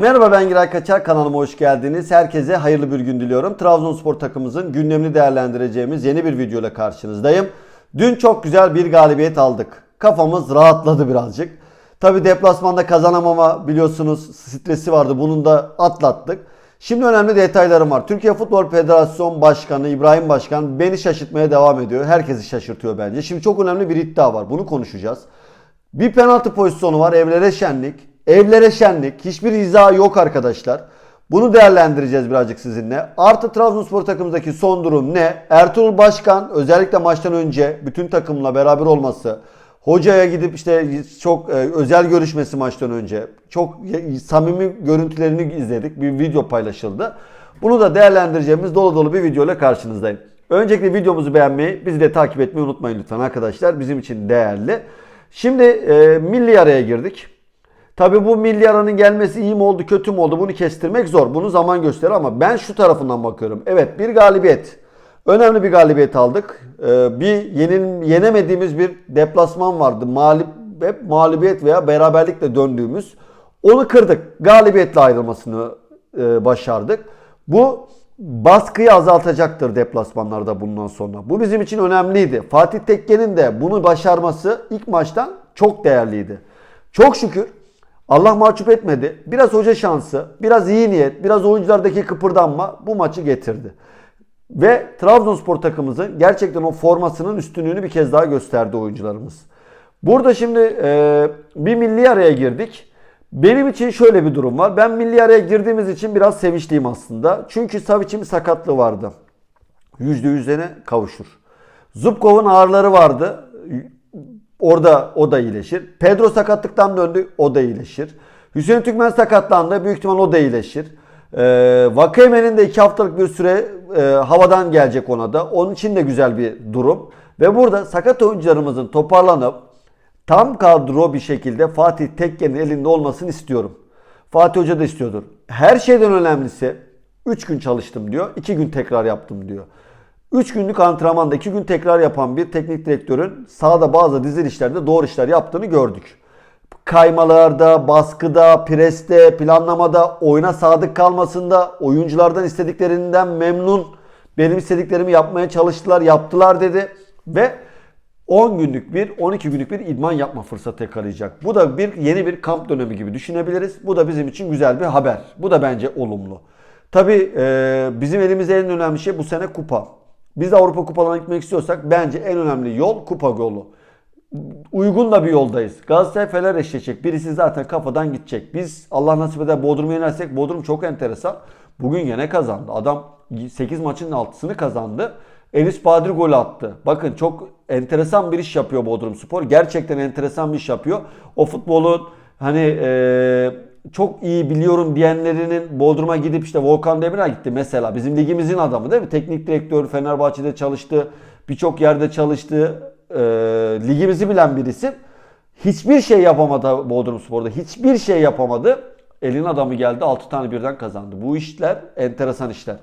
Merhaba ben Giray Kaçar kanalıma hoş geldiniz. Herkese hayırlı bir gün diliyorum. Trabzonspor takımımızın gündemini değerlendireceğimiz yeni bir video ile karşınızdayım. Dün çok güzel bir galibiyet aldık. Kafamız rahatladı birazcık. Tabi deplasmanda kazanamama biliyorsunuz stresi vardı. Bunun da atlattık. Şimdi önemli detaylarım var. Türkiye Futbol Federasyonu Başkanı İbrahim Başkan beni şaşırtmaya devam ediyor. Herkesi şaşırtıyor bence. Şimdi çok önemli bir iddia var. Bunu konuşacağız. Bir penaltı pozisyonu var. Evlere şenlik. Evlere şenlik. Hiçbir izahı yok arkadaşlar. Bunu değerlendireceğiz birazcık sizinle. Artı Trabzonspor takımındaki son durum ne? Ertuğrul Başkan özellikle maçtan önce bütün takımla beraber olması, hocaya gidip işte çok e, özel görüşmesi maçtan önce, çok samimi görüntülerini izledik. Bir video paylaşıldı. Bunu da değerlendireceğimiz dolu dolu bir video ile karşınızdayım. Öncelikle videomuzu beğenmeyi, bizi de takip etmeyi unutmayın lütfen arkadaşlar. Bizim için değerli. Şimdi e, milli araya girdik. Tabi bu milli gelmesi iyi mi oldu kötü mü oldu bunu kestirmek zor. Bunu zaman gösterir ama ben şu tarafından bakıyorum. Evet bir galibiyet. Önemli bir galibiyet aldık. Ee, bir yenil, yenemediğimiz bir deplasman vardı. Mağlup, hep mağlubiyet veya beraberlikle döndüğümüz. Onu kırdık. Galibiyetle ayrılmasını e, başardık. Bu baskıyı azaltacaktır deplasmanlarda bundan sonra. Bu bizim için önemliydi. Fatih Tekke'nin de bunu başarması ilk maçtan çok değerliydi. Çok şükür Allah mahcup etmedi. Biraz hoca şansı, biraz iyi niyet, biraz oyunculardaki kıpırdanma bu maçı getirdi. Ve Trabzonspor takımımızın gerçekten o formasının üstünlüğünü bir kez daha gösterdi oyuncularımız. Burada şimdi e, bir milli araya girdik. Benim için şöyle bir durum var. Ben milli araya girdiğimiz için biraz sevinçliyim aslında. Çünkü Savic'in sakatlığı vardı. %100'ine kavuşur. Zubkov'un ağrıları vardı. Orada o da iyileşir. Pedro sakatlıktan döndü. O da iyileşir. Hüseyin Türkmen sakatlandı. Büyük ihtimal o da iyileşir. Ee, Vakayemen'in de iki haftalık bir süre e, havadan gelecek ona da. Onun için de güzel bir durum. Ve burada sakat oyuncularımızın toparlanıp tam kadro bir şekilde Fatih Tekke'nin elinde olmasını istiyorum. Fatih Hoca da istiyordur. Her şeyden önemlisi 3 gün çalıştım diyor. 2 gün tekrar yaptım diyor. 3 günlük antrenmanda 2 gün tekrar yapan bir teknik direktörün sahada bazı dizilişlerde doğru işler yaptığını gördük. Kaymalarda, baskıda, preste, planlamada, oyuna sadık kalmasında, oyunculardan istediklerinden memnun, benim istediklerimi yapmaya çalıştılar, yaptılar dedi ve 10 günlük bir, 12 günlük bir idman yapma fırsatı yakalayacak. Bu da bir yeni bir kamp dönemi gibi düşünebiliriz. Bu da bizim için güzel bir haber. Bu da bence olumlu. Tabii e, bizim elimizde en önemli şey bu sene kupa. Biz Avrupa kupalarına gitmek istiyorsak bence en önemli yol kupa yolu. Uygun da bir yoldayız. Galatasaray Fener eşleşecek. Birisi zaten kafadan gidecek. Biz Allah nasip eder Bodrum'a yenersek Bodrum çok enteresan. Bugün yine kazandı. Adam 8 maçın 6'sını kazandı. Enis Badir gol attı. Bakın çok enteresan bir iş yapıyor Bodrum Spor. Gerçekten enteresan bir iş yapıyor. O futbolun hani ee, çok iyi biliyorum diyenlerinin Bodrum'a gidip işte Volkan Demirel gitti mesela. Bizim ligimizin adamı değil mi? Teknik direktör Fenerbahçe'de çalıştı. Birçok yerde çalıştı. E, ligimizi bilen birisi. Hiçbir şey yapamadı Bodrum Spor'da. Hiçbir şey yapamadı. Elin adamı geldi 6 tane birden kazandı. Bu işler enteresan işler.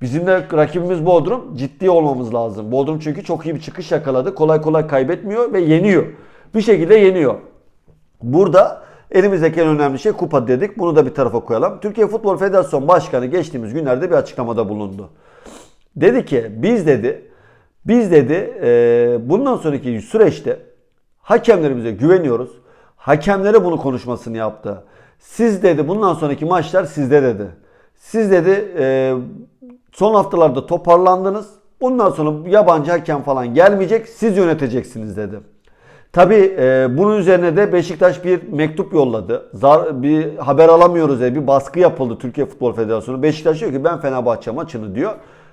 Bizim de rakibimiz Bodrum. Ciddi olmamız lazım. Bodrum çünkü çok iyi bir çıkış yakaladı. Kolay kolay kaybetmiyor ve yeniyor. Bir şekilde yeniyor. Burada Elimizdeki en önemli şey kupa dedik. Bunu da bir tarafa koyalım. Türkiye Futbol Federasyonu Başkanı geçtiğimiz günlerde bir açıklamada bulundu. Dedi ki biz dedi biz dedi e, bundan sonraki süreçte hakemlerimize güveniyoruz. Hakemlere bunu konuşmasını yaptı. Siz dedi bundan sonraki maçlar sizde dedi. Siz dedi e, son haftalarda toparlandınız. Bundan sonra yabancı hakem falan gelmeyecek. Siz yöneteceksiniz dedi. Tabi e, bunun üzerine de Beşiktaş bir mektup yolladı. Zar, bir haber alamıyoruz diye bir baskı yapıldı Türkiye Futbol Federasyonu. Beşiktaş diyor ki ben Fenerbahçe maçını diyor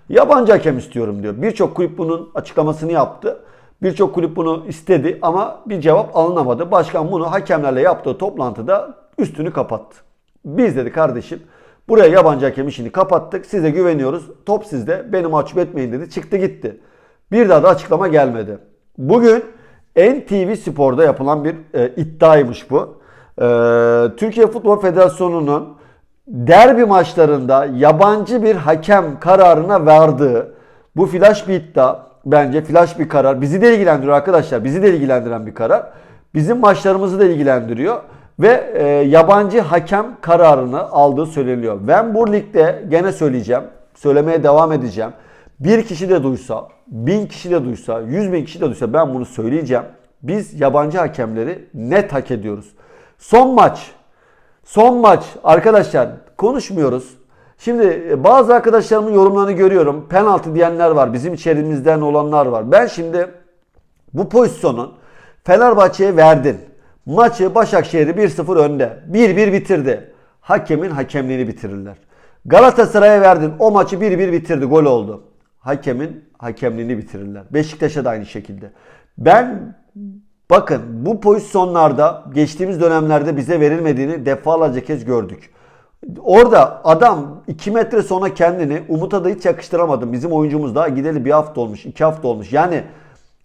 yabancı hakem istiyorum diyor. Birçok kulüp bunun açıklamasını yaptı. Birçok kulüp bunu istedi ama bir cevap alınamadı. Başkan bunu hakemlerle yaptığı toplantıda üstünü kapattı. Biz dedi kardeşim buraya yabancı hakem işini kapattık. Size güveniyoruz. Top sizde. Beni mahcup etmeyin dedi. Çıktı gitti. Bir daha da açıklama gelmedi. Bugün NTV Spor'da yapılan bir e, iddiaymış bu. E, Türkiye Futbol Federasyonu'nun derbi maçlarında yabancı bir hakem kararına verdiği bu flash bir iddia. Bence flash bir karar. Bizi de ilgilendiriyor arkadaşlar. Bizi de ilgilendiren bir karar. Bizim maçlarımızı da ilgilendiriyor. ve e, yabancı hakem kararını aldığı söyleniyor. Ben bu ligde gene söyleyeceğim, söylemeye devam edeceğim. Bir kişi de duysa, bin kişi de duysa, yüz bin kişi de duysa ben bunu söyleyeceğim. Biz yabancı hakemleri net hak ediyoruz. Son maç, son maç arkadaşlar konuşmuyoruz. Şimdi e, bazı arkadaşlarımın yorumlarını görüyorum. Penaltı diyenler var. Bizim içerimizden olanlar var. Ben şimdi bu pozisyonun Fenerbahçe'ye verdin. Maçı Başakşehir'i 1-0 önde. 1-1 bitirdi. Hakemin hakemliğini bitirirler. Galatasaray'a verdin. O maçı 1-1 bitirdi. Gol oldu. Hakemin hakemliğini bitirirler. Beşiktaş'a da aynı şekilde. Ben bakın bu pozisyonlarda geçtiğimiz dönemlerde bize verilmediğini defalarca kez gördük. Orada adam 2 metre sonra kendini Umut'a da hiç yakıştıramadım. Bizim oyuncumuz daha gideli bir hafta olmuş, iki hafta olmuş. Yani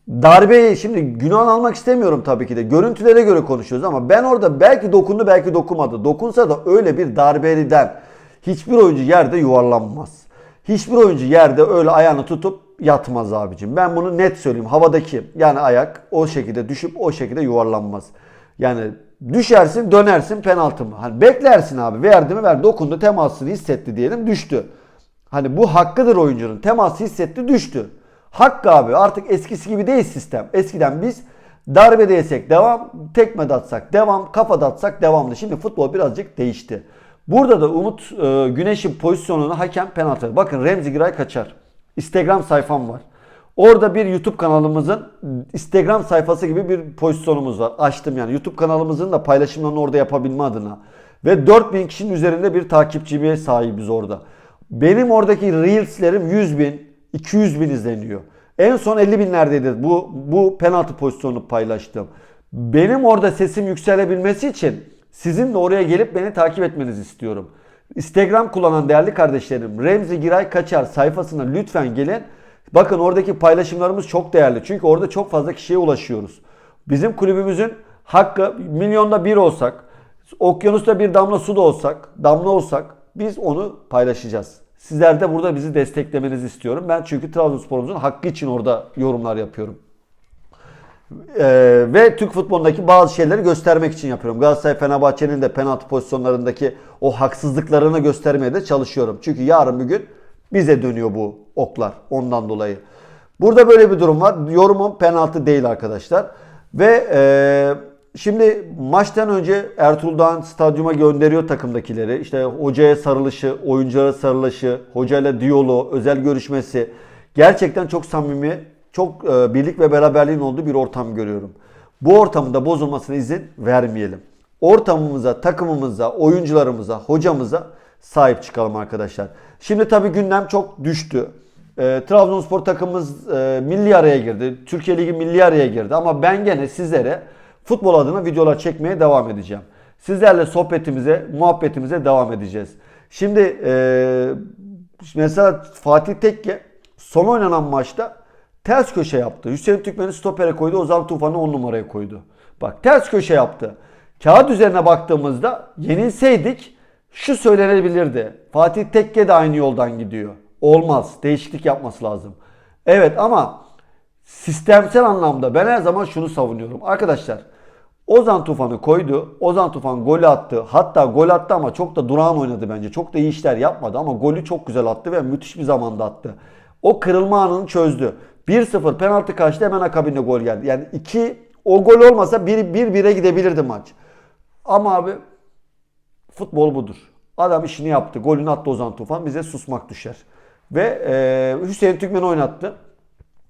darbeyi şimdi günah almak istemiyorum tabii ki de. Görüntülere göre konuşuyoruz ama ben orada belki dokundu belki dokunmadı. Dokunsa da öyle bir darbeliden hiçbir oyuncu yerde yuvarlanmaz. Hiçbir oyuncu yerde öyle ayağını tutup yatmaz abicim. Ben bunu net söyleyeyim. Havadaki yani ayak o şekilde düşüp o şekilde yuvarlanmaz. Yani düşersin dönersin penaltı mı? Hani beklersin abi verdi mi verdi dokundu temasını hissetti diyelim düştü. Hani bu hakkıdır oyuncunun. Teması hissetti düştü. Hakkı abi artık eskisi gibi değil sistem. Eskiden biz darbe de devam, tekme de atsak devam, kafa da atsak devamlı. Şimdi futbol birazcık değişti. Burada da Umut e, Güneş'in pozisyonunu hakem penaltı. Bakın Remzi Giray kaçar. Instagram sayfam var. Orada bir YouTube kanalımızın Instagram sayfası gibi bir pozisyonumuz var. Açtım yani. YouTube kanalımızın da paylaşımlarını orada yapabilme adına. Ve 4000 kişinin üzerinde bir takipçiye sahibiz orada. Benim oradaki Reels'lerim 100 bin, 200 bin izleniyor. En son 50 binlerdeydi bu, bu penaltı pozisyonunu paylaştım. Benim orada sesim yükselebilmesi için sizin de oraya gelip beni takip etmenizi istiyorum. Instagram kullanan değerli kardeşlerim Remzi Giray Kaçar sayfasına lütfen gelin. Bakın oradaki paylaşımlarımız çok değerli. Çünkü orada çok fazla kişiye ulaşıyoruz. Bizim kulübümüzün hakkı milyonda bir olsak, okyanusta bir damla su da olsak, damla olsak biz onu paylaşacağız. Sizler de burada bizi desteklemenizi istiyorum. Ben çünkü Trabzonspor'umuzun hakkı için orada yorumlar yapıyorum. Ee, ve Türk futbolundaki bazı şeyleri göstermek için yapıyorum. Galatasaray Fenerbahçe'nin de penaltı pozisyonlarındaki o haksızlıklarını göstermeye de çalışıyorum. Çünkü yarın bir gün bize dönüyor bu oklar ondan dolayı. Burada böyle bir durum var. Yorumum penaltı değil arkadaşlar. Ve e, şimdi maçtan önce Ertuğrul Dağ'ın stadyuma gönderiyor takımdakileri. İşte hocaya sarılışı, oyunculara sarılışı, hocayla diyaloğu, özel görüşmesi. Gerçekten çok samimi, çok e, birlik ve beraberliğin olduğu bir ortam görüyorum. Bu ortamın da bozulmasına izin vermeyelim. Ortamımıza, takımımıza, oyuncularımıza, hocamıza sahip çıkalım arkadaşlar. Şimdi tabii gündem çok düştü. E, Trabzonspor takımımız e, milli araya girdi. Türkiye Ligi milli araya girdi. Ama ben gene sizlere futbol adına videolar çekmeye devam edeceğim. Sizlerle sohbetimize, muhabbetimize devam edeceğiz. Şimdi e, mesela Fatih Tekke son oynanan maçta ters köşe yaptı. Hüseyin Türkmen'i stopere koydu. Ozan Tufan'ı 10 numaraya koydu. Bak ters köşe yaptı. Kağıt üzerine baktığımızda yenilseydik şu söylenebilirdi. Fatih Tekke de aynı yoldan gidiyor. Olmaz. Değişiklik yapması lazım. Evet ama sistemsel anlamda ben her zaman şunu savunuyorum. Arkadaşlar Ozan Tufan'ı koydu. Ozan Tufan golü attı. Hatta gol attı ama çok da durağan oynadı bence. Çok da iyi işler yapmadı ama golü çok güzel attı ve müthiş bir zamanda attı. O kırılma anını çözdü. 1-0 penaltı kaçtı hemen akabinde gol geldi. Yani 2 o gol olmasa 1-1'e gidebilirdi maç. Ama abi futbol budur. Adam işini yaptı. Golünü attı Ozan Tufan. Bize susmak düşer. Ve e, Hüseyin Türkmen oynattı.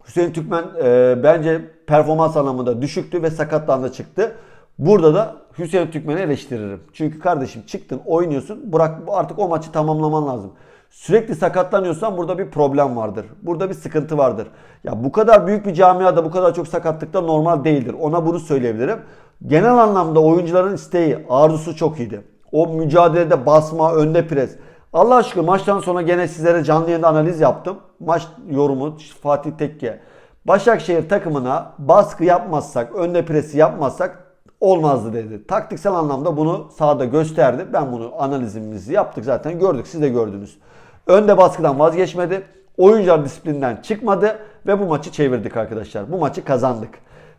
Hüseyin Türkmen e, bence performans anlamında düşüktü ve sakatlandı çıktı. Burada da Hüseyin Türkmen'i eleştiririm. Çünkü kardeşim çıktın oynuyorsun bırak artık o maçı tamamlaman lazım. Sürekli sakatlanıyorsan burada bir problem vardır. Burada bir sıkıntı vardır. Ya bu kadar büyük bir camiada bu kadar çok sakatlıkta normal değildir. Ona bunu söyleyebilirim. Genel anlamda oyuncuların isteği, arzusu çok iyiydi. O mücadelede basma, önde pres. Allah aşkına maçtan sonra gene sizlere canlı yayında analiz yaptım. Maç yorumu Fatih Tekke. Başakşehir takımına baskı yapmazsak, önde presi yapmazsak olmazdı dedi. Taktiksel anlamda bunu sahada gösterdi. Ben bunu analizimizi yaptık zaten gördük. Siz de gördünüz. Önde baskıdan vazgeçmedi. Oyuncular disiplinden çıkmadı ve bu maçı çevirdik arkadaşlar. Bu maçı kazandık.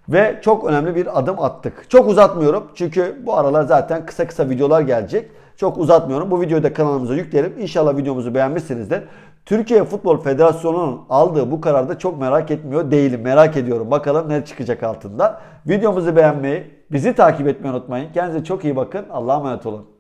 Ve çok önemli bir adım attık. Çok uzatmıyorum çünkü bu aralar zaten kısa kısa videolar gelecek. Çok uzatmıyorum. Bu videoyu da kanalımıza yükleyelim. İnşallah videomuzu beğenmişsinizdir. Türkiye Futbol Federasyonu'nun aldığı bu kararda çok merak etmiyor değilim. Merak ediyorum. Bakalım ne çıkacak altında. Videomuzu beğenmeyi, bizi takip etmeyi unutmayın. Kendinize çok iyi bakın. Allah'a emanet olun.